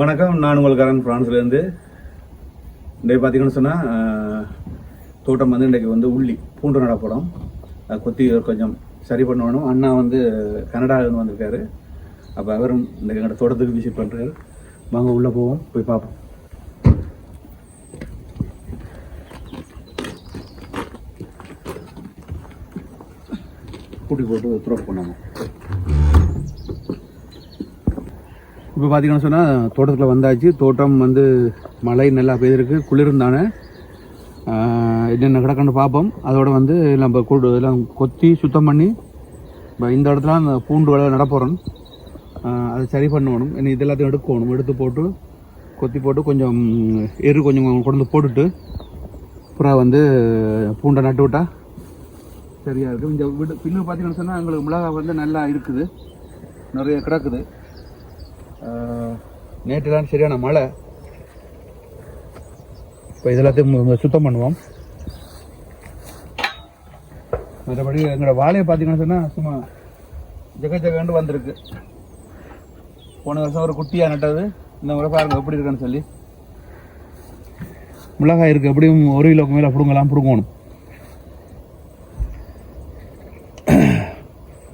வணக்கம். நான் உங்களுக்காரன் ஃப்ரான்ஸ்லேருந்து இன்றைக்கு பார்த்தீங்கன்னு சொன்னால் தோட்டம் வந்து இன்றைக்கு வந்து உள்ளி பூண்டு நடப்படும். கொத்தி கொஞ்சம் சரி பண்ணணும். அண்ணா வந்து கனடாவிலேருந்து வந்திருக்காரு. அப்போ அவரும் இன்றைக்கு எங்களோட தோட்டத்துக்கு விசிட் பண்ணுறாரு வாங்க உள்ளே போவோம். போய் பார்ப்போம். கூட்டி போட்டு த்ரோ பண்ணாங்க இப்போ பார்த்தீங்கன்னு சொன்னால் தோட்டத்தில் வந்தாச்சு. தோட்டம் வந்து மழை நல்லா பெய்திருக்கு. குளிர்ந்தானே. என்னென்ன கிடக்குன்னு பார்ப்போம் அதோட வந்து நம்ம கூடு எல்லாம் கொத்தி சுத்தம் பண்ணி இப்போ இந்த இடத்துல அந்த பூண்டு வேலை நடப்போகிறோம் அதை சரி பண்ணணும். இனி இது எல்லாத்தையும் எடுக்கணும். எடுத்து போட்டு கொத்தி போட்டு கொஞ்சம் எரு கொஞ்சம் கொண்டு வந்து போட்டுட்டு அப்புறம் வந்து பூண்டை நட்டு விட்டா சரியாக இருக்குது இந்த வீடு பின்னு பார்த்தீங்கன்னு சொன்னால் எங்களுக்கு மிளகா வந்து நல்லா இருக்குது. நிறைய கிடக்குது. நேற்று தான் சரியான மழை. இப்போ இதெல்லாத்தையும் சுத்தம் பண்ணுவோம். மற்றபடி எங்களோட வாழையை பார்த்தீங்கன்னு சொன்னால் சும்மா ஜெக ஜெகண்டு வந்திருக்கு. போன வருஷம் ஒரு குட்டியாக நட்டது. இந்த முறை பாருங்க எப்படி இருக்குன்னு சொல்லி. மிளகாய் இருக்குது எப்படியும் ஒரு கிலோக்கு மேலே பிடுங்கலாம் பிடுங்கணும்.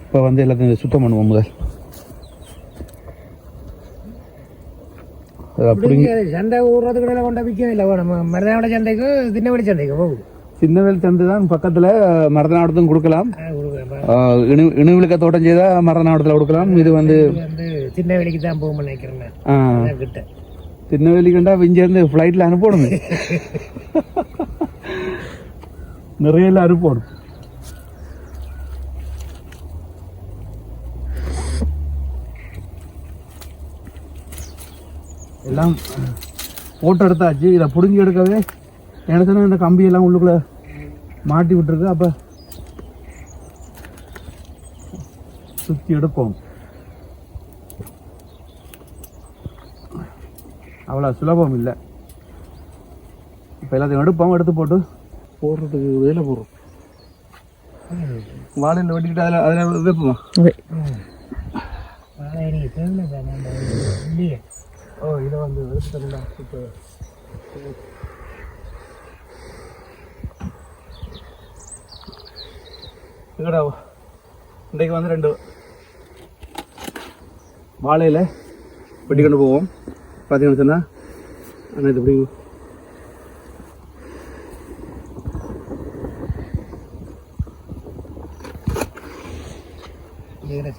இப்போ வந்து எல்லாத்தையும் சுத்தம் பண்ணுவோம் முதல் அது அப்படிங்க சண்டை ஊடுறதுக்கு இடையில கொண்ட விற்க இல்லை. நம்ம சண்டைக்கு தின்னவெளி சண்டைக்கு போகுது. சின்னவேல் சந்து தான் பக்கத்தில் மரதநாடத்தும் கொடுக்கலாம். ஆ, கொடுக்குறேன் பா. ஆஹ் இணு இணுவிலுக்க தோட்டம் செய்தால் மரதநாடத்தில் கொடுக்கலாம். இது வந்து இது வந்து சின்ன வேலைக்கு தான் போகும் நினைக்கிறேன் கிட்ட திருநெல்வேலி கண்டா இங்கேருந்து ஃப்ளைட்டில் அனுப்பணும். நிறைய அனுப்பணும். எல்லாம் போட்டோ எடுத்தாச்சு. இதை பிடுங்கி எடுக்கவே எனக்கு சொன்னா இந்த கம்பியெல்லாம் உள்ளுக்குள்ள மாட்டி விட்டுருக்கு. அப்போ சுற்றி எடுப்போம். அவ்வளோ சுலபம் இல்லை. இப்போ எல்லாத்தையும் எடுப்போம். எடுத்து போட்டு போடுறதுக்கு வேலை போடுறோம். வாழையில் வெட்டிக்கிட்டு அதில் அதில் வைப்போம். ஓ இதை வந்து இப்போ. எங்கடா இன்றைக்கு வந்து ரெண்டு வாழையில் வெட்டி கொண்டு போவோம். பார்த்தீங்கன்னு சொன்னால் ஆனால் இது எப்படி?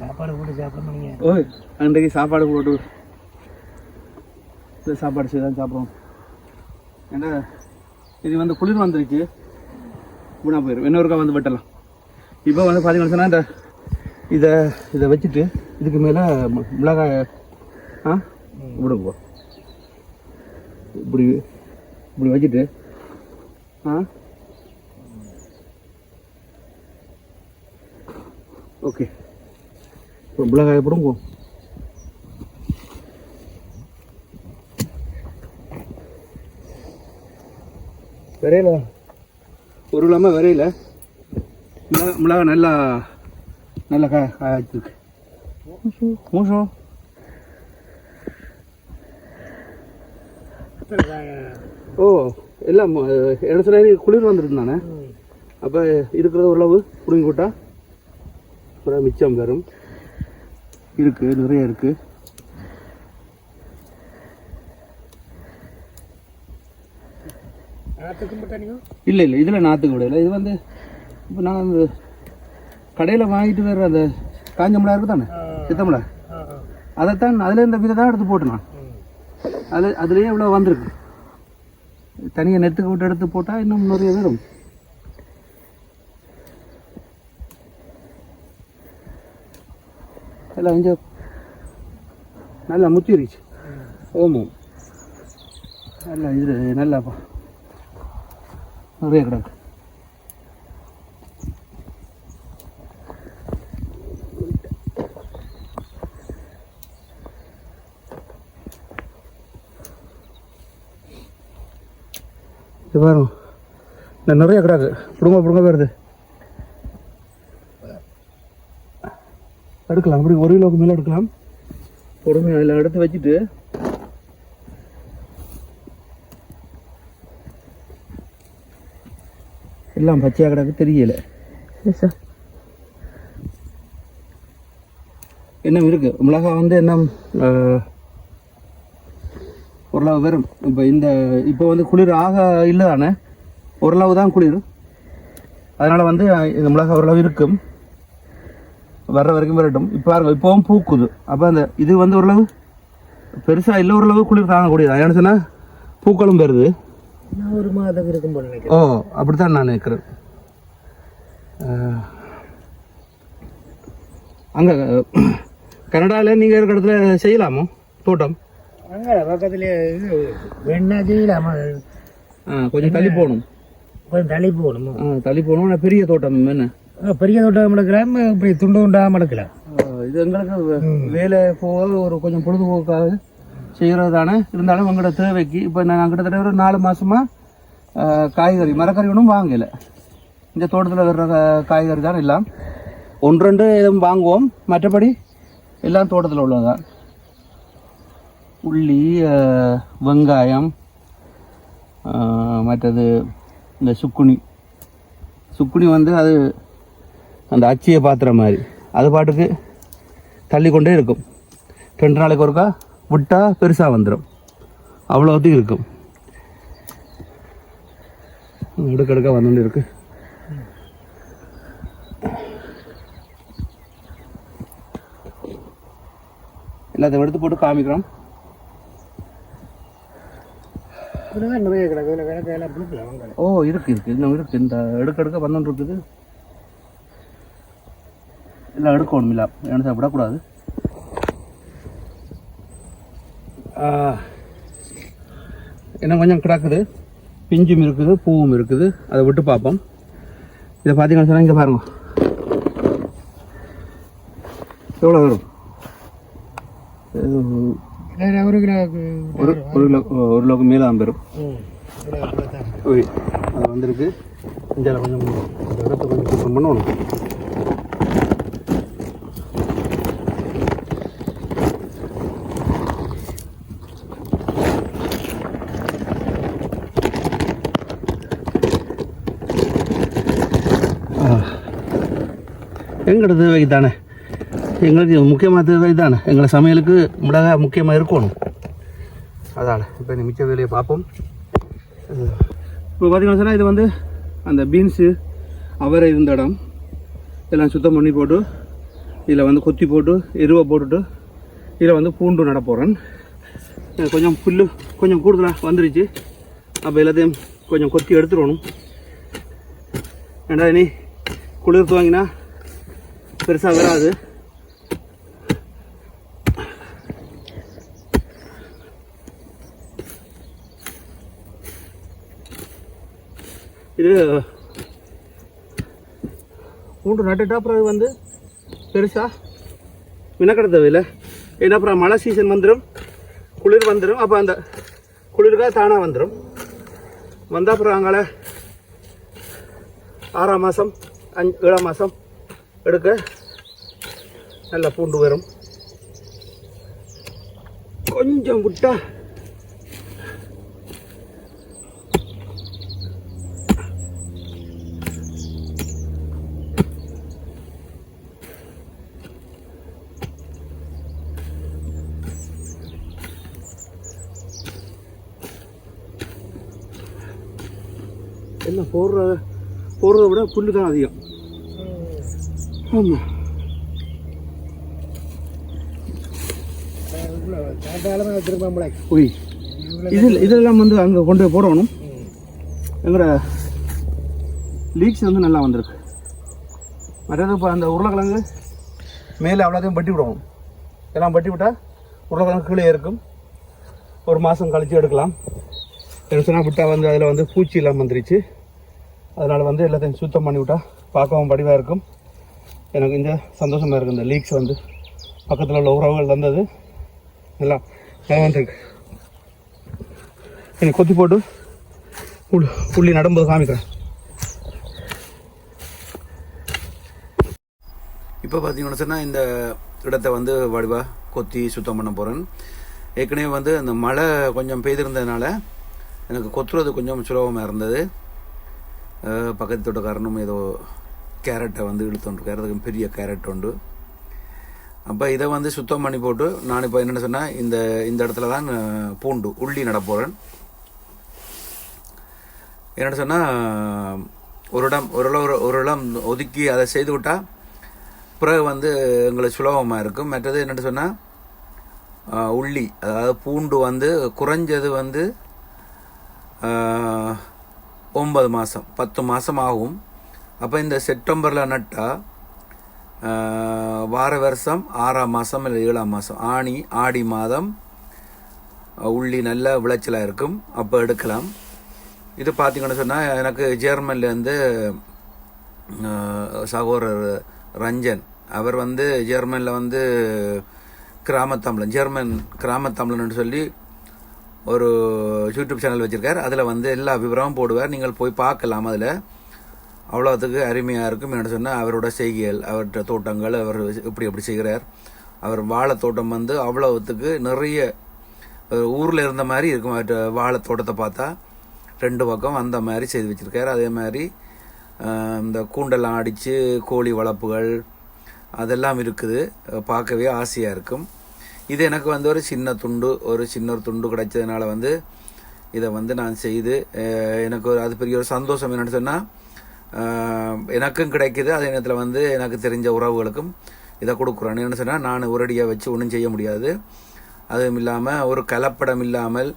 சாப்பாடு போட்டு சாப்பிடணும் நீங்கள் ஓய் அன்றைக்கு சாப்பாடு போட்டு இது சாப்பாடு செய்து தான் சாப்பிடுவோம். ஏன்னா இது வந்து குளிர் வந்துருச்சு வீணாக போயிடும் இன்னொருக்கா வந்து வெட்டலாம். இப்போ வந்து பார்த்தீங்கன்னா இந்த இதை இதை வச்சுட்டு இதுக்கு மேலே மிளகாய் ஆ? விடுங்க இப்படி இப்படி வச்சுட்டு ஆ? ஓகே. இப்போ மிளகாயை பிடுங்க விரையில ஒரு இல்லாமல் விரையில. மிளகா மிளகா நல்லா நல்லா கா காய்ச்சிருக்கு மோசம் ஓ எல்லாம் என்ன சொன்ன குளிர் வந்துருந்தானே அப்போ இருக்கிறது ஓரளவு பிடுங்கி விட்டா அப்புறம் மிச்சம் வரும். இருக்கு நிறைய இருக்கு. இல்லை இல்லை இதில் நாற்றுக்கு விடல. இது வந்து இப்போ நான் அந்த கடையில் வாங்கிட்டு வர்ற அந்த காஞ்ச மிளகா இருக்கு தானே? சித்த மிளகா. அதைத்தான் அதில் இந்த விதை தான் எடுத்து போட்டு நான். அது அதுலேயே இவ்வளோ வந்திருக்கு. தனியாக நெத்துக்கு விட்டு எடுத்து போட்டால் இன்னும் நிறைய வரும். எல்லாம் இங்கே நல்லா முத்திருச்சு ஓமம் நல்லா இது நல்லாப்பா நிறைய கிடக்கு. இது பாருங்க. நிறைய கிடக்கு. பிடுங்க பிடுங்க வருது. எடுக்கலாம். அப்படி ஒரு கிலோக்கு மேலே எடுக்கலாம். பொறுமையாக அதில் எடுத்து வச்சுட்டு எல்லாம் பச்சையாக கிடக்கு தெரியல. என்ன இருக்கு? மிளகா வந்து என்ன ஓரளவு வரும் இப்போ இந்த இப்போ வந்து குளிர் ஆக இல்லை தானே? ஓரளவு தான் குளிர். அதனால் வந்து இந்த மிளகா ஓரளவு இருக்கும். வர்ற வரைக்கும் வரட்டும். இப்போ பாருங்க இப்போவும் பூக்குது. அப்போ அந்த இது வந்து ஓரளவு பெருசாக இல்லை ஓரளவு குளிர் தாங்கக்கூடியது? ஏன்னு சொன்னால் பூக்களும் வருது ஒரு மாதம் இருக்கும் போல நினைக்கிறேன். ஓ அப்படித்தான் நான் நினைக்கிறேன். அங்கே கனடாவில் நீங்கள் இருக்கிற இடத்துல செய்யலாமோ? தோட்டம்? அங்கே பக்கத்துல வேணா செய்யலாமா? ஆ, கொஞ்சம் தள்ளி போகணும். கொஞ்சம் தள்ளி போகணுமா? ஆ, தள்ளி போகணும். ஆனால் பெரிய தோட்டம் என்ன? ஆ, பெரிய தோட்டம் எடுக்கலாம் இப்படி துண்டு துண்டாக எடுக்கலாம். ஆ, இது எங்களுக்கு வேலை போக ஒரு கொஞ்சம் பொழுதுபோக்காக செய்கிறது தானே இருந்தாலும் எங்களோட தேவைக்கு இப்போ நாங்கள் கிட்டத்தட்ட ஒரு நாலு மாதமாக காய்கறி மரக்கறி ஒன்றும் வாங்கலை. இந்த தோட்டத்தில் வர்ற காய்கறி தான் எல்லாம். ஒன்று ரெண்டு எதுவும் வாங்குவோம். மற்றபடி எல்லாம் தோட்டத்தில் உள்ளதுதான். உள்ளி வெங்காயம் மற்றது இந்த சுக்குனி. சுக்குனி வந்து அது அந்த அச்சியை பாத்திர மாதிரி. அது பாட்டுக்கு தள்ளி கொண்டே இருக்கும். ரெண்டு நாளைக்கு ஒருக்கா விட்டா பெருசாக வந்துடும் அவ்வளோத்துக்கு இருக்கும். எடுக்க எடுக்க வந்துட்டு இருக்கு. எல்லாத்தையும் எடுத்து போட்டு காமிக்கிறோம். ஓ இருக்கு இருக்கு. இன்னும் இருக்கு. இந்த எடுக்க எடுக்க வந்துட்டு இருக்குது. எல்லாம் எடுக்கணும் இல்லை என்ன விடக்கூடாது இன்னும் கொஞ்சம் கிடக்குது. பிஞ்சும் இருக்குது பூவும் இருக்குது. அதை விட்டு பார்ப்போம். இதை பார்த்தீங்கன்னு சொன்னால் இங்கே பாருங்க. எவ்வளோ வரும்? ஒரு கிலோ ஒரு ஒரு கிலோ ஒரு கிலோக்கு மேலே வரும். ம் கிலோ கிலோ தான். ஓய் அது வந்திருக்கு. இந்தியாவில் கொஞ்சம் கொஞ்சம் பண்ணணும். எங்களோட தேவைக்கு தானே எங்களுக்கு முக்கியமான தேவை தானே எங்களை சமையலுக்கு மிளகா முக்கியமாக இருக்கணும். அதான. இப்போ இந்த மிச்ச வேலையை பார்ப்போம். இப்போ பார்த்தீங்கன்னா சொன்னால் இது வந்து அந்த பீன்ஸு அவரை இருந்த இடம். இதெல்லாம் சுத்தம் பண்ணி போட்டு இதில் வந்து கொத்தி போட்டு எருவை போட்டுட்டு இதில் வந்து பூண்டு நட போகிறேன் கொஞ்சம் புல்லு கொஞ்சம் கூடுதலாக வந்துருச்சு. அப்போ எல்லாத்தையும் கொஞ்சம் கொத்தி எடுத்துடணும். ஏண்டா இனி குளிர் துவங்கினா பெருசாக வராது. இது மூன்று நட்டுட்டா அப்புறம் வந்து பெருசாக மினக்கடை தேவையில்லை. ஏன்னா அப்புறம் மழை சீசன் வந்துடும் குளிர் வந்துடும் அப்போ அந்த குளிருக்காக தானாக வந்துடும் வந்தால் அப்புறம் அங்கே ஆறாம் மாதம் அஞ்சு ஏழாம் மாதம் எடுக்க நல்ல பூண்டு வரும் கொஞ்சம் விட்டா என்ன போடுற போடுறத விட புல்லு தான் அதிகம் ஆமாம் ஓய் இதில் இதெல்லாம் வந்து அங்கே கொண்டு போய் போடணும். எங்களோட லீக்ஸ் வந்து நல்லா வந்திருக்கு. மற்றது இப்போ அந்த உருளைக்கிழங்கு மேலே அவ்வளோத்தையும் பட்டி விடுவோம் எல்லாம் பட்டி விட்டால் உருளைக்கிழங்கு கீழே இருக்கும் ஒரு மாதம் கழித்து எடுக்கலாம். சொன்னால் விட்டால் வந்து அதில் வந்து பூச்சி எல்லாம் வந்துருச்சு. அதனால் வந்து எல்லாத்தையும் சுத்தம் பண்ணி விட்டால் பார்க்கவும் படிவாக இருக்கும். எனக்கு இந்த சந்தோஷமாக இருக்குது இந்த லீக்ஸ் வந்து. பக்கத்தில் உள்ள உறவுகள் வந்தது. நல்லா வந்துருக்கு எனக்கு கொத்தி போட்டு உள்ளி புள்ளி நடும்போது காமிக்கிறேன். இப்போ பார்த்தீங்கன்னா சொன்னால் இந்த இடத்த வந்து வடிவா கொத்தி சுத்தம் பண்ண போகிறேன் ஏற்கனவே வந்து அந்த மழை கொஞ்சம் பெய்திருந்ததுனால எனக்கு கொத்துறது கொஞ்சம் சுலபமாக இருந்தது. பக்கத்து தோட்டக்காரனும் ஏதோ கேரட்டை வந்து இழுத்துட்டுருக்காரு அதுக்கு பெரிய கேரட் உண்டு. அப்போ இதை வந்து சுத்தம் பண்ணி போட்டு நான் இப்போ என்னென்ன சொன்னால் இந்த இந்த இடத்துல தான் பூண்டு உள்ளி நட போகிறேன் என்னென்னு சொன்னால் ஒரு இடம் ஒரு இடம் ஒரு- இடம் ஒதுக்கி அதை செய்து விட்டால் பிறகு வந்து எங்களுக்கு சுலபமாக இருக்கும். மற்றது என்னென்னு சொன்னால் உள்ளி அதாவது பூண்டு வந்து குறைஞ்சது வந்து ஒன்பது மாதம் பத்து மாதம் ஆகும். அப்போ இந்த செப்டம்பரில் நட்டால் வார வருஷம் ஆறாம் மாதம் இல்லை ஏழாம் மாதம் ஆணி ஆடி மாதம் உள்ளி நல்ல விளைச்சலாக இருக்கும். அப்போ எடுக்கலாம். இது பார்த்தீங்கன்னு சொன்னால் எனக்கு ஜெர்மன்லேருந்து சகோதரர் ரஞ்சன். அவர் வந்து ஜெர்மனில் வந்து கிராமத்தமிழன் ஜெர்மன் கிராமத்தமிழன் சொல்லி ஒரு யூடியூப் சேனல் வச்சுருக்கார். அதில் வந்து எல்லா விவரமும் போடுவார். நீங்கள் போய் பார்க்கலாம் அதில். அவ்வளோத்துக்கு அருமையாக இருக்கும். என்ன சொன்னால் அவரோட செய்கைகள் அவர்கிட்ட தோட்டங்கள் அவர் இப்படி அப்படி செய்கிறார். அவர் வாழை தோட்டம் வந்து அவ்வளோத்துக்கு நிறைய ஊரில் இருந்த மாதிரி இருக்கும். அவர்கிட்ட வாழை தோட்டத்தை பார்த்தா ரெண்டு பக்கம் அந்த மாதிரி செய்து வச்சுருக்கார். அதே மாதிரி இந்த கூண்டெல்லாம் அடித்து கோழி வளர்ப்புகள் அதெல்லாம் இருக்குது. பார்க்கவே ஆசையாக இருக்கும். இது எனக்கு வந்து ஒரு சின்ன துண்டு ஒரு சின்ன ஒரு துண்டு கிடைச்சதுனால வந்து இதை வந்து நான் செய்து எனக்கு ஒரு அது பெரிய ஒரு சந்தோஷம் என்னென்னு சொன்னால் எனக்கும் கிடைக்குது. அதே நேரத்தில் வந்து எனக்கு தெரிஞ்ச உறவுகளுக்கும் இதை கொடுக்குறேன் என்ன சொன்னால் நான் ஒரடியாக வச்சு ஒன்றும் செய்ய முடியாது. அதுவும் இல்லாமல் ஒரு கலப்படம் இல்லாமல்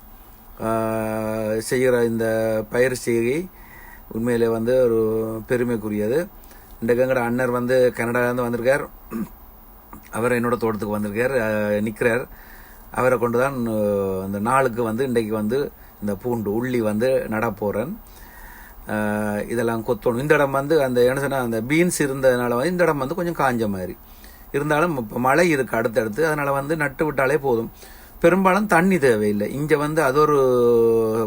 செய்கிற இந்த பயிர் செய்கை உண்மையிலே வந்து ஒரு பெருமைக்குரியது. இன்றைக்கு எங்களோட அண்ணர் வந்து கனடாலேருந்து வந்திருக்கார். அவர் என்னோட தோட்டத்துக்கு வந்திருக்கார் நிற்கிறார் அவரை கொண்டு தான் அந்த நாளுக்கு வந்து இன்றைக்கு வந்து இந்த பூண்டு உள்ளி வந்து நட போகிறேன் இதெல்லாம் கொத்தணும். இந்த இடம் வந்து அந்த என்ன சொன்னால் அந்த பீன்ஸ் இருந்ததுனால வந்து இந்த இடம் வந்து கொஞ்சம் காஞ்ச மாதிரி. இருந்தாலும் இப்போ மழை இருக்குது அடுத்தடுத்து அதனால் வந்து நட்டு விட்டாலே போதும். பெரும்பாலும் தண்ணி தேவையில்லை. இங்கே வந்து அது ஒரு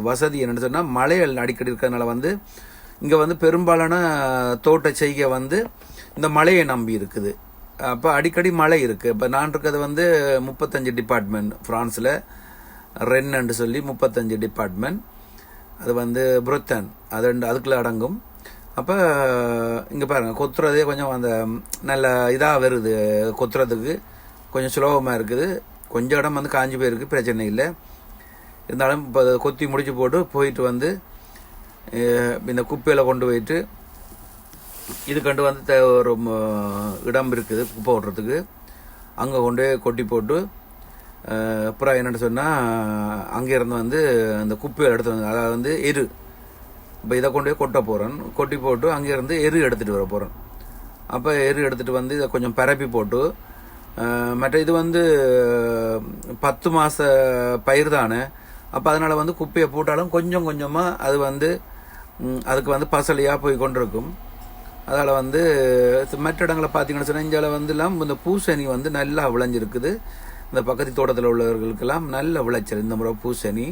வசதி என்னென்னு சொன்னால் மழைகள் அடிக்கடி இருக்கிறதுனால வந்து இங்கே வந்து பெரும்பாலான தோட்ட செய்கை வந்து இந்த மழையை நம்பி இருக்குது. அப்போ அடிக்கடி மழை இருக்குது இப்போ நான் இருக்கிறது வந்து முப்பத்தஞ்சு டிபார்ட்மெண்ட் ஃப்ரான்ஸில் ரென்னு சொல்லி முப்பத்தஞ்சு டிபார்ட்மெண்ட் அது வந்து புரத்தன். அது ரெண்டு அதுக்குள்ளே அடங்கும். அப்போ இங்கே பாருங்கள் கொத்துறதே கொஞ்சம் அந்த நல்ல இதாக வருது கொத்துறதுக்கு. கொஞ்சம் சுலபமாக இருக்குது. கொஞ்சம் இடம் வந்து காஞ்சி போயிருக்கு பிரச்சனை இல்லை. இருந்தாலும் இப்போ கொத்தி முடிச்சு போட்டு போயிட்டு வந்து இந்த குப்பையில் கொண்டு போயிட்டு இது கண்டு வந்து ஒரு இடம் இருக்குது குப்பை ஓட்டுறதுக்கு. அங்கே கொண்டு போய் கொட்டி போட்டு அப்புறம் என்னென்னு சொன்னால் அங்கேருந்து வந்து அந்த குப்பையை எடுத்து வந்து அதாவது வந்து எரு. இப்போ இதை கொண்டு போய் கொட்ட போகிறேன் கொட்டி போட்டு அங்கேருந்து எரு எடுத்துகிட்டு வர போகிறேன் அப்போ எரு எடுத்துகிட்டு வந்து இதை கொஞ்சம் பரப்பி போட்டு மற்ற இது வந்து பத்து மாத பயிர் தானே. அப்போ அதனால் வந்து குப்பையை போட்டாலும் கொஞ்சம் கொஞ்சமாக அது வந்து அதுக்கு வந்து பசலையாக போய் கொண்டிருக்கும். அதால் வந்து மற்ற இடங்களை பார்த்தீங்கன்னு சொன்னால் இந்தியாவில் வந்துலாம் இந்த பூசணி வந்து நல்லா விளைஞ்சிருக்குது. இந்த பக்கத்து தோட்டத்தில் உள்ளவர்களுக்கெல்லாம் நல்ல விளைச்சல். இந்த முறை பூசணி.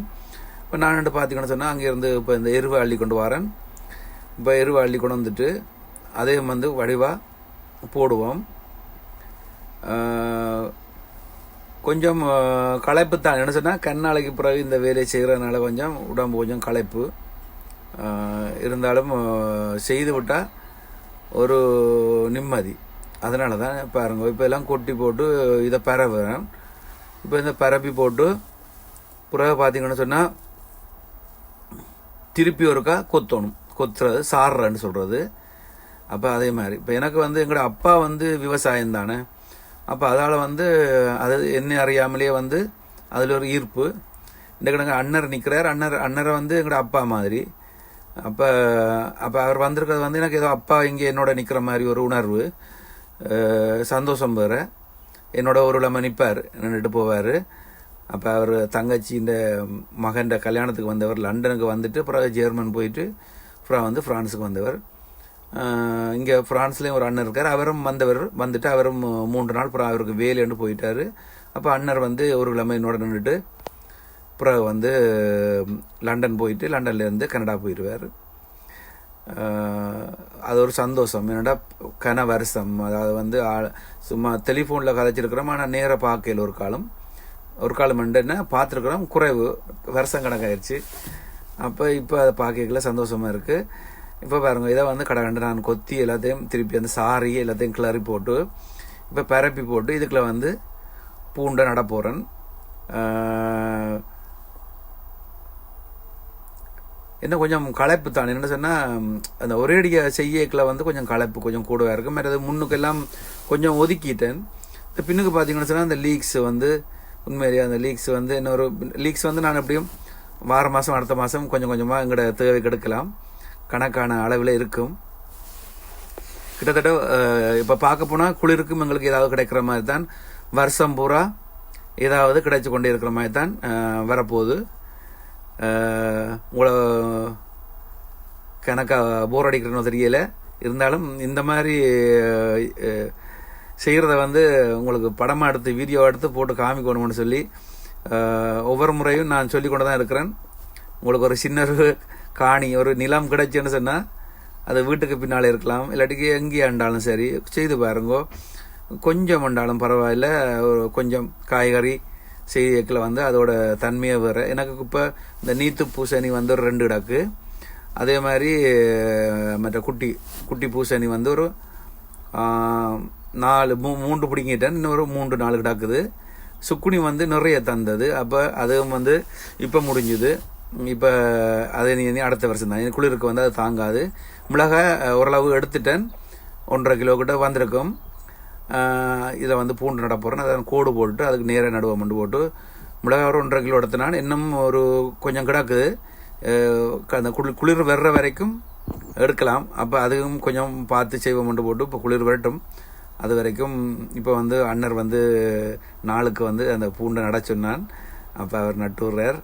இப்போ நான் வந்து பார்த்தீங்கன்னு சொன்னால் அங்கேருந்து இப்போ இந்த எருவை அள்ளி கொண்டு வரேன். இப்போ எருவை அள்ளி கொண்டு வந்துட்டு அதையும் வந்து வடிவாக போடுவோம். கொஞ்சம் களைப்பு தான். என்ன சொன்னால் கண்ணாலைக்கு பிறகு இந்த வேலையை செய்கிறதுனால கொஞ்சம் உடம்பு கொஞ்சம் களைப்பு. இருந்தாலும் செய்து விட்டால் ஒரு நிம்மதி. அதனால தான் பாருங்கள் இப்போ எல்லாம் கொட்டி போட்டு இதை பரவுறேன். இப்போ இந்த பரப்பி போட்டு பிறகு பார்த்தீங்கன்னு சொன்னால் திருப்பி ஒருக்கா கொத்தணும். கொத்துறது சாடுறன்னு சொல்கிறது அப்போ அதே மாதிரி. இப்போ எனக்கு வந்து எங்களோட அப்பா வந்து விவசாயம் தானே. அப்போ அதால் வந்து அது என்ன அறியாமலேயே வந்து அதில் ஒரு ஈர்ப்பு. இந்த கிடங்க அண்ணர் நிற்கிறார் அண்ணர் அண்ணரை வந்து எங்களோட அப்பா மாதிரி. அப்போ அப்போ அவர் வந்திருக்கிறது வந்து எனக்கு ஏதோ அப்பா இங்கே என்னோட நிற்கிற மாதிரி ஒரு உணர்வு. சந்தோஷம் வேற. என்னோட ஊரில் இளம நிற்பார் நின்றுட்டு போவார். அப்போ அவர் தங்கச்சி இந்த மகன்ட கல்யாணத்துக்கு வந்தவர் லண்டனுக்கு வந்துட்டு பிறகு ஜெர்மன் போயிட்டு அப்புறம் வந்து ஃப்ரான்ஸுக்கு வந்தவர். இங்கே ஃப்ரான்ஸ்லேயும் ஒரு அண்ணன் இருக்கார். அவரும் வந்தவர் வந்துட்டு அவரும் மூன்று நாள் அப்புறம் அவருக்கு வேலைன்னு போயிட்டார். அப்போ அண்ணர் வந்து ஒரு கிழமை என்னோட நின்றுட்டு பிறகு வந்து லண்டன் போயிட்டு லண்டன்லேருந்து கனடா போயிடுவார் அது ஒரு சந்தோஷம். என்னடா கன வருஷம். அதாவது வந்து ஆ- சும்மா டெலிஃபோனில் கதைச்சிருக்கிறோம் ஆனால் நேராக பார்க்கல ஒரு காலம். ஒரு காலம் என்ன பார்த்துருக்குறோம் குறைவு. வருஷம் கணக்காயிருச்சு. அப்போ இப்போ அதை பார்க்கல சந்தோஷமாக இருக்குது இப்போ பாருங்க இதை வந்து கடை கண்டு நான் கொத்தி எல்லாத்தையும் திருப்பி அந்த சாரி எல்லாத்தையும் கிளறி போட்டு இப்போ பரப்பி போட்டு இதுக்குள்ள வந்து பூண்டை நட போகிறேன் என்ன கொஞ்சம் களைப்பு தான். என்ன சொன்னால் அந்த ஒரேடிய செய்யக்கில் வந்து கொஞ்சம் களைப்பு கொஞ்சம் கூடவே இருக்கும். மற்றது முன்னுக்கெல்லாம் கொஞ்சம் ஒதுக்கிட்டேன். இந்த பின்னுக்கு பார்த்தீங்கன்னு சொன்னால் அந்த லீக்ஸ் வந்து உண்மையிலேயே அந்த லீக்ஸ் வந்து இன்னொரு லீக்ஸ் வந்து நான் எப்படியும் வார மாதம் அடுத்த மாதம் கொஞ்சம் கொஞ்சமாக எங்களோட தேவை கெடுக்கலாம் கணக்கான அளவில் இருக்கும். கிட்டத்தட்ட இப்போ பார்க்க போனால் குளிருக்கும் எங்களுக்கு ஏதாவது கிடைக்கிற மாதிரி தான் வருஷம் பூரா ஏதாவது கிடைச்சி கொண்டே இருக்கிற மாதிரி தான் வரப்போகுது. உங்களை கணக்காக போர் அடிக்கிறனோ தெரியல. இருந்தாலும் இந்த மாதிரி செய்கிறத வந்து உங்களுக்கு படமாக எடுத்து வீடியோ எடுத்து போட்டு காமிக்கணும்னு சொல்லி ஒவ்வொரு முறையும் நான் சொல்லி கொண்டு தான் இருக்கிறேன். உங்களுக்கு ஒரு சின்ன ஒரு காணி ஒரு நிலம் கிடைச்சுன்னு சொன்னால் அது வீட்டுக்கு பின்னால் இருக்கலாம். இல்லாட்டிக்கு எங்கேயா அண்டாலும் சரி செய்து பாருங்கோ. கொஞ்சம் அண்டாலும் பரவாயில்ல. ஒரு கொஞ்சம் காய்கறி செய்தியக்கில் வந்து அதோட தன்மையை வேறு. எனக்கு இப்போ இந்த நீத்து பூசணி வந்து ஒரு ரெண்டு கிடக்கு. அதே மாதிரி மற்ற குட்டி குட்டி பூசணி வந்து ஒரு நாலு மூ மூன்று பிடிங்கிட்டேன். இன்னொரு மூன்று நாலு கிடக்குது. சுக்குனி வந்து நிறைய தந்தது. அப்போ அதுவும் வந்து இப்போ முடிஞ்சுது. இப்போ அதை நீ நீ அடுத்த வருஷம் தான். குளிருக்கு வந்து அது தாங்காது. மிளகாய் ஓரளவு எடுத்துட்டேன். ஒன்றரை கிலோ கிட்ட வந்திருக்கும். இதை வந்து பூண்டு நட போகிறேன் அதை கோடு போட்டு அதுக்கு நேராக நடுவை மண்டு போட்டு மிளகாய் ஒரு ஒன்றரை கிலோ எடுத்தனான் இன்னும் ஒரு கொஞ்சம் கிடக்குது. அந்த குளிர் குளிர் வர்ற வரைக்கும் எடுக்கலாம். அப்போ அதுவும் கொஞ்சம் பார்த்து செய்வோம் மண்டு போட்டு இப்போ குளிர் வரட்டும். அது வரைக்கும் இப்போ வந்து அண்ணர் வந்து நாளுக்கு வந்து அந்த பூண்டை நட சொன்னான். அப்போ அவர் நட்டு விடுறார்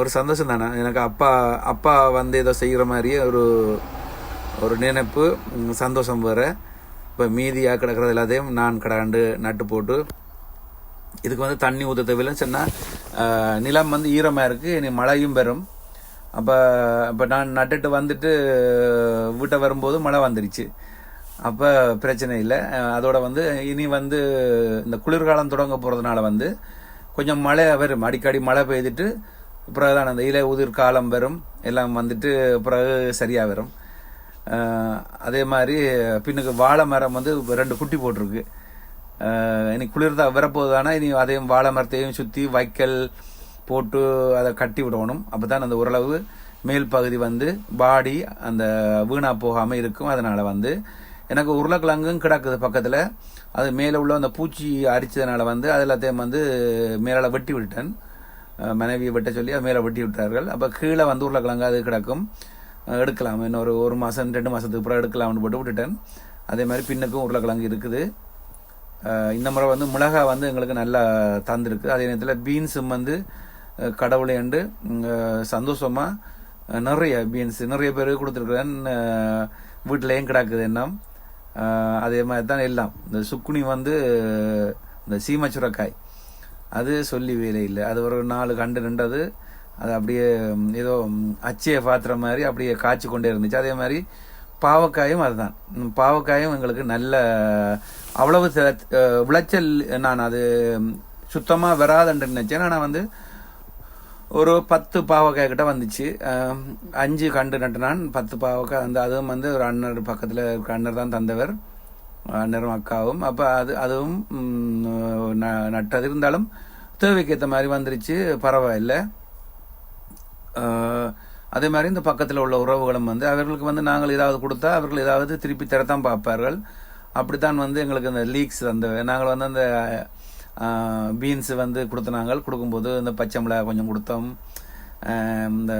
ஒரு சந்தோஷம் தானே. எனக்கு அப்பா அப்பா வந்து ஏதோ செய்கிற மாதிரியே ஒரு ஒரு நினைப்பு சந்தோஷம் வேறு. இப்போ மீதியாக கிடக்கிறது எல்லாத்தையும் நான் கடாண்டு நட்டு போட்டு இதுக்கு வந்து தண்ணி ஊற்ற தேவையில்லைன்னு சொன்னால் நிலம் வந்து ஈரமாக இருக்குது இனி மழையும் பெறும். அப்போ இப்போ நான் நட்டுட்டு வந்துட்டு வீட்டை வரும்போது மழை வந்துடுச்சு அப்போ பிரச்சனை இல்லை. அதோட வந்து இனி வந்து இந்த குளிர்காலம் தொடங்க போகிறதுனால வந்து கொஞ்சம் மழை வரும் அடிக்கடி மழை பெய்துட்டு பிறகு தான் அந்த இலை உதிர் காலம் வரும் எல்லாம் வந்துட்டு பிறகு சரியாக வரும் அதே மாதிரி பின்னுக்கு வாழை மரம் வந்து ரெண்டு குட்டி போட்டிருக்கு. இனி குளிர் தான் வரப்போகுதானா? இனி அதையும் வாழை மரத்தையும் சுற்றி வைக்கல் போட்டு அதை கட்டி விடணும். அப்போ தான் அந்த ஓரளவு மேல் பகுதி வந்து பாடி அந்த வீணாக போகாமல் இருக்கும். அதனால் வந்து எனக்கு உருளைக்கிழங்கும் கிடக்குது பக்கத்தில். அது மேலே உள்ள அந்த பூச்சி அரிச்சதுனால வந்து அது எல்லாத்தையும் வந்து மேலே வெட்டி விட்டேன் மனைவியை வெட்ட சொல்லி அது மேலே வெட்டி விட்டார்கள். அப்போ கீழே வந்து உருளைக்கிழங்கு அது கிடக்கும். எடுக்கலாம். இன்னொரு ஒரு மாதம் ரெண்டு மாதத்துக்கு அப்புறம் எடுக்கலாம்னு போட்டு விட்டுட்டேன். அதே மாதிரி பின்னுக்கும் உருளைக்கிழங்கு இருக்குது. இந்த முறை வந்து மிளகாய் வந்து எங்களுக்கு நல்லா தந்திருக்கு. அதே நேரத்தில் பீன்ஸும் வந்து அஹ் கடவுளையண்டு சந்தோஷமாக நிறைய பீன்ஸ் நிறைய பேர் கொடுத்துருக்குறேன். வீட்டிலையும் கிடக்குது எண்ணம் அதே மாதிரி தான் எல்லாம். இந்த சுக்குனி வந்து இந்த சீமச்சுரக்காய் அது சொல்லி வேலை இல்லை. அது ஒரு நாலு கண்டு நின்றது. அது அப்படியே ஏதோ அச்சையை பாத்துற மாதிரி அப்படியே காய்ச்சி கொண்டே இருந்துச்சு. அதே மாதிரி பாவக்காயும் அதுதான். பாவக்காயும் எங்களுக்கு நல்ல அவ்வளவு விளைச்சல் நான் அது சுத்தமாக வராதுன்னு நினச்சேன். ஆனால் வந்து ஒரு பத்து பாவக்காய் கிட்ட வந்துச்சு. அஞ்சு கண்டு நட்டுனான். பத்து பாவக்காய் வந்து அதுவும் வந்து ஒரு அண்ணர் பக்கத்தில் இருக்க அண்ணர் தான் தந்தவர். அண்ணரும் அக்காவும். அப்போ அது அதுவும் ந- நட்டது. இருந்தாலும் தேவைக்கு ஏற்ற மாதிரி வந்துருச்சு. பரவாயில்லை. அதே மாதிரி இந்த பக்கத்தில் உள்ள உறவுகளும் வந்து அவர்களுக்கு வந்து நாங்கள் ஏதாவது கொடுத்தா அவர்கள் ஏதாவது திருப்பி தரத்தான் பார்ப்பார்கள். அப்படித்தான் வந்து எங்களுக்கு இந்த லீக்ஸ் அந்த நாங்கள் வந்து அந்த பீன்ஸ் வந்து கொடுத்த நாங்கள் கொடுக்கும்போது இந்த பச்சை மிளகாய் கொஞ்சம் கொடுத்தோம். இந்த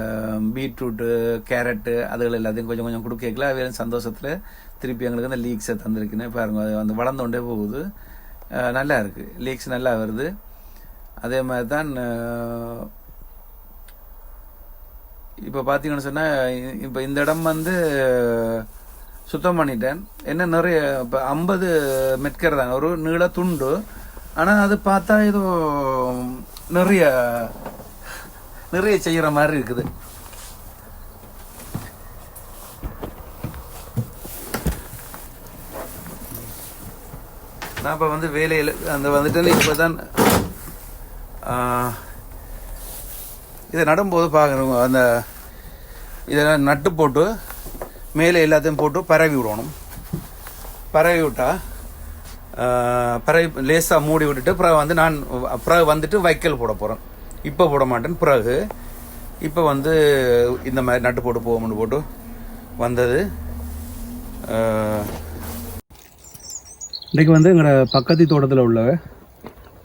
பீட்ரூட்டு கேரட்டு அதுகள் எல்லாத்தையும் கொஞ்சம் கொஞ்சம் கொடுக்கல. அவரும் சந்தோஷத்தில் திருப்பி எங்களுக்கு இந்த லீக்ஸை தந்திருக்குன்னு பாருங்கள் அது வந்து வளர்ந்து கொண்டே போகுது. நல்லா இருக்குது லீக்ஸ் நல்லா வருது. அதே மாதிரி தான் இப்போ பார்த்தீங்கன்னு சொன்னால் இப்போ இந்த இடம் வந்து சுத்தம் பண்ணிட்டேன். என்ன நிறைய இப்போ ஐம்பது மெட்கர் தான் ஒரு நீள துண்டு. ஆனால் அது பார்த்தா ஏதோ நிறைய நிறைய செய்கிற மாதிரி இருக்குது. நான் இப்போ வந்து வேலையில் அந்த வந்துட்டு இப்போ தான் இதை நடும்போது பார்க்குறோம் அந்த இதை நட்டு போட்டு மேலே எல்லாத்தையும் போட்டு பரவி விடணும். பரவி விட்டால் ஆஹ், பரவி லேசாக மூடி விட்டுட்டு பிறகு வந்து நான் பிறகு வந்துட்டு வைக்கல் போட போகிறேன் இப்போ போட மாட்டேன். பிறகு இப்போ வந்து இந்த மாதிரி நட்டு போட்டு போவோம்னு போட்டு வந்தது. இன்றைக்கு வந்து எங்களோட பக்கத்து தோட்டத்தில் உள்ளவர்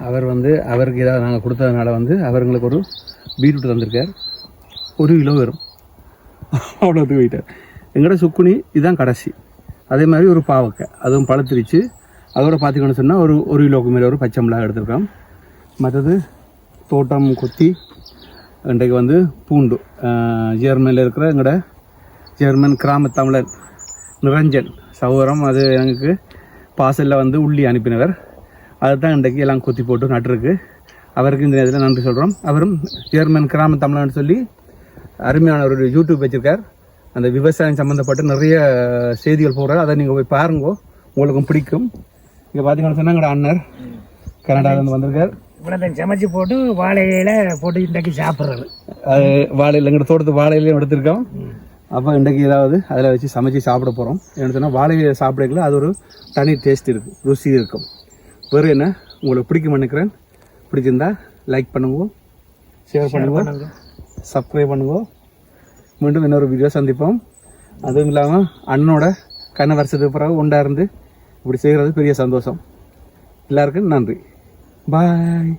அவர் வந்து அவருக்கு இதாக நாங்கள் கொடுத்ததுனால வந்து அவருங்களுக்கு ஒரு பீட்ரூட் தந்திருக்கார். ஒரு கிலோ வரும் அவ்வளோ போயிட்டார். எங்களோட சுக்குனி இதுதான் கடைசி. அதே மாதிரி ஒரு பாவக்காய். அதுவும் பழுத்துருச்சு. அதோட பார்த்துக்கணும் சொன்னால் ஒரு ஒரு கிலோக்கு மேலே ஒரு பச்சை மிளகாய் எடுத்திருக்கோம் மற்றது தோட்டம் கொத்தி இன்றைக்கு வந்து பூண்டு. ஜெர்மனியில் இருக்கிற எங்களோட ஜெர்மன் கிராம தமிழர் நிரஞ்சன் சகோதரம் அது எனக்கு பார்சலில் வந்து உள்ளி அனுப்பினவர். அதுதான் இன்றைக்கு எல்லாம் கொத்தி போட்டு நட்டுருக்கு. அவருக்கு இந்த நேரத்தில் நன்றி சொல்கிறோம் அவரும் ஜெர்மன் கிராம தமிழன்னு சொல்லி அருமையான ஒரு யூடியூப் வச்சிருக்கார். அந்த விவசாயம் சம்மந்தப்பட்ட நிறைய செய்திகள் போடுறாரு. அதை நீங்கள் போய் பாருங்க. உங்களுக்கும் பிடிக்கும். இங்கே பார்த்தீங்கன்னு சொன்னால் எங்களோட அண்ணர் கனடாவிலேருந்து வந்திருக்கார். இவ்வளோ சமைச்சு போட்டு வாழையில போட்டு இன்றைக்கு சாப்பிட்றது. அது வாழையில் எங்களோட தோட்டத்து வாழையிலையும் எடுத்திருக்கோம். அப்போ இன்றைக்கு ஏதாவது அதில் வச்சு சமைச்சு சாப்பிட போகிறோம் என்ன சொன்னால் வாழையில சாப்பிடக்குள்ள அது ஒரு தனி டேஸ்ட் இருக்கும் ருசி இருக்கும். வேறு என்ன? உங்களுக்கு பிடிக்கும் நினைக்கிறேன். பிடிச்சிருந்தா லைக் பண்ணுங்க. ஷேர் பண்ணுங்க. சப்ஸ்கிரைப் பண்ணுங்க. மீண்டும் இன்னொரு வீடியோ சந்திப்போம். அதுவும் இல்லாமல் அண்ணனோட கண்ண வருஷத்துக்கு பிறகு ஒன்றா இருந்து இப்படி செய்கிறது பெரிய சந்தோஷம். எல்லாருக்கும் நன்றி. பாய்